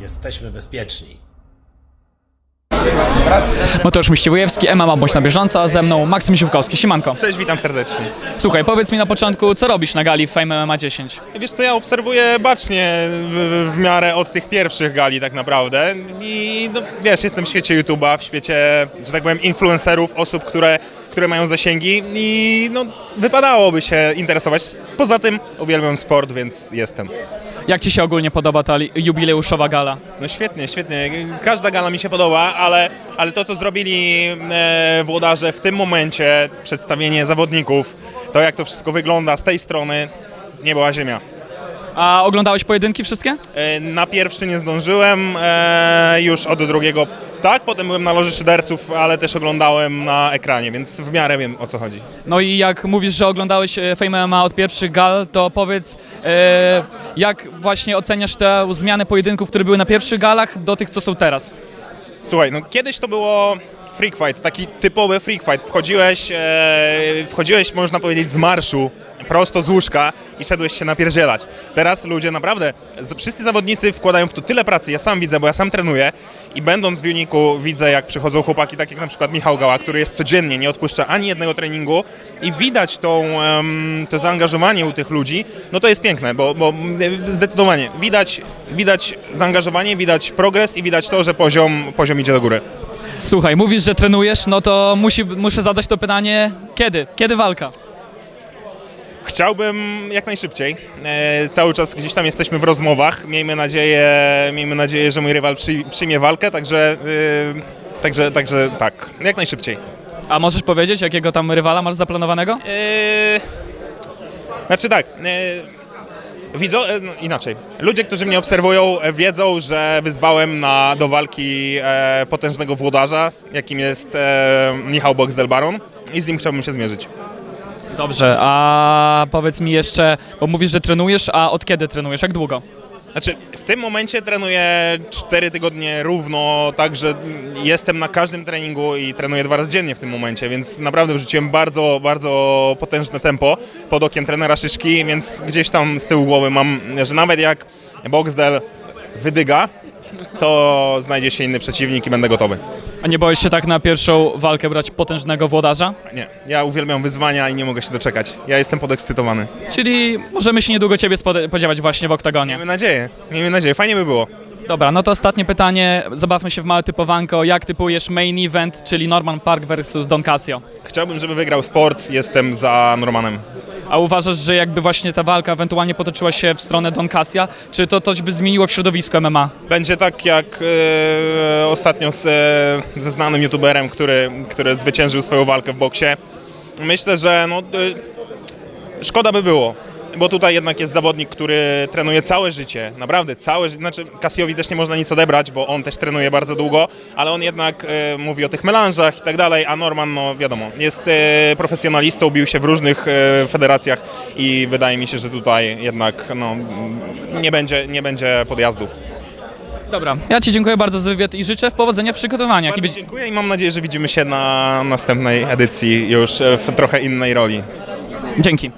Jesteśmy bezpieczni. Mateusz Miściwojewski, MMA Bądź na bieżąco, a ze mną Maksym Siłkowski. Siemanko. Cześć, witam serdecznie. Słuchaj, powiedz mi na początku, co robisz na gali w Fame MMA 10? Wiesz co, ja obserwuję bacznie w, w miarę od tych pierwszych gali tak naprawdę i no, wiesz, jestem w świecie YouTube'a, w świecie, że tak powiem, influencerów, osób, które, które mają zasięgi i no, wypadałoby się interesować. Poza tym uwielbiam sport, więc jestem. Jak ci się ogólnie podoba ta li- jubileuszowa gala? No świetnie, świetnie. Każda gala mi się podoba, ale, ale to, co zrobili e, włodarze w tym momencie, przedstawienie zawodników, to jak to wszystko wygląda z tej strony, nie była ziemia. A oglądałeś pojedynki wszystkie? E, Na pierwszy nie zdążyłem, e, już od drugiego tak, potem byłem na loży szyderców, ale też oglądałem na ekranie, więc w miarę wiem o co chodzi. No i jak mówisz, że oglądałeś e, Fame MMA od pierwszych gal, to powiedz, e, jak właśnie oceniasz te zmiany pojedynków, które były na pierwszych galach do tych, co są teraz? Słuchaj, no kiedyś to było freak fight, taki typowy freak fight. Wchodziłeś, e, wchodziłeś można powiedzieć z marszu, prosto z łóżka i szedłeś się napierdzielać. Teraz ludzie naprawdę, wszyscy zawodnicy wkładają w to tyle pracy, ja sam widzę, bo ja sam trenuję i będąc w Uniku widzę jak przychodzą chłopaki, tak jak na przykład Michał Gała, który jest codziennie, nie odpuszcza ani jednego treningu i widać tą, to zaangażowanie u tych ludzi, no to jest piękne, bo, bo zdecydowanie widać, widać zaangażowanie, widać progres i widać to, że poziom, poziom idzie do góry. Słuchaj, mówisz, że trenujesz, no to musi, muszę zadać to pytanie, kiedy? Kiedy walka? Chciałbym jak najszybciej. E, cały czas gdzieś tam jesteśmy w rozmowach. Miejmy nadzieję, miejmy nadzieję że mój rywal przy, przyjmie walkę, także, e, także, także tak, jak najszybciej. A możesz powiedzieć, jakiego tam rywala masz zaplanowanego? E, znaczy tak. E, widzą, e, no, inaczej. Ludzie, którzy mnie obserwują, e, wiedzą, że wyzwałem na, do walki e, potężnego włodarza, jakim jest e, Michał Baron i z nim chciałbym się zmierzyć. Dobrze, a powiedz mi jeszcze, bo mówisz, że trenujesz, a od kiedy trenujesz? Jak długo? Znaczy, w tym momencie trenuję 4 tygodnie równo, także jestem na każdym treningu i trenuję dwa razy dziennie w tym momencie, więc naprawdę wrzuciłem bardzo, bardzo potężne tempo pod okiem trenera Szyszki, więc gdzieś tam z tyłu głowy mam, że nawet jak Boxdel wydyga, to znajdzie się inny przeciwnik i będę gotowy. A nie boisz się tak na pierwszą walkę brać potężnego włodarza? Nie, ja uwielbiam wyzwania i nie mogę się doczekać. Ja jestem podekscytowany. Czyli możemy się niedługo ciebie spode- spodziewać właśnie w oktagonie. Miejmy nadzieję, miejmy nadzieję, fajnie by było. Dobra, no to ostatnie pytanie. Zabawmy się w małe typowanko. Jak typujesz main event, czyli Norman Park versus Don Casio? Chciałbym, żeby wygrał sport, jestem za Normanem. A uważasz, że jakby właśnie ta walka ewentualnie potoczyła się w stronę Don Cassia, czy to coś by zmieniło w środowisku MMA? Będzie tak jak e, ostatnio z, e, ze znanym youtuberem, który, który zwyciężył swoją walkę w boksie. Myślę, że no, e, szkoda by było, bo tutaj jednak jest zawodnik, który trenuje całe życie, naprawdę całe życie. Znaczy Kasiowi też nie można nic odebrać, bo on też trenuje bardzo długo, ale on jednak e, mówi o tych melanżach i tak dalej, a Norman, no wiadomo, jest e, profesjonalistą, bił się w różnych e, federacjach i wydaje mi się, że tutaj jednak no, nie, będzie, nie będzie podjazdu. Dobra, ja Ci dziękuję bardzo za wywiad i życzę powodzenia w przygotowaniach. Bardzo dziękuję i mam nadzieję, że widzimy się na następnej edycji już w trochę innej roli. Dzięki.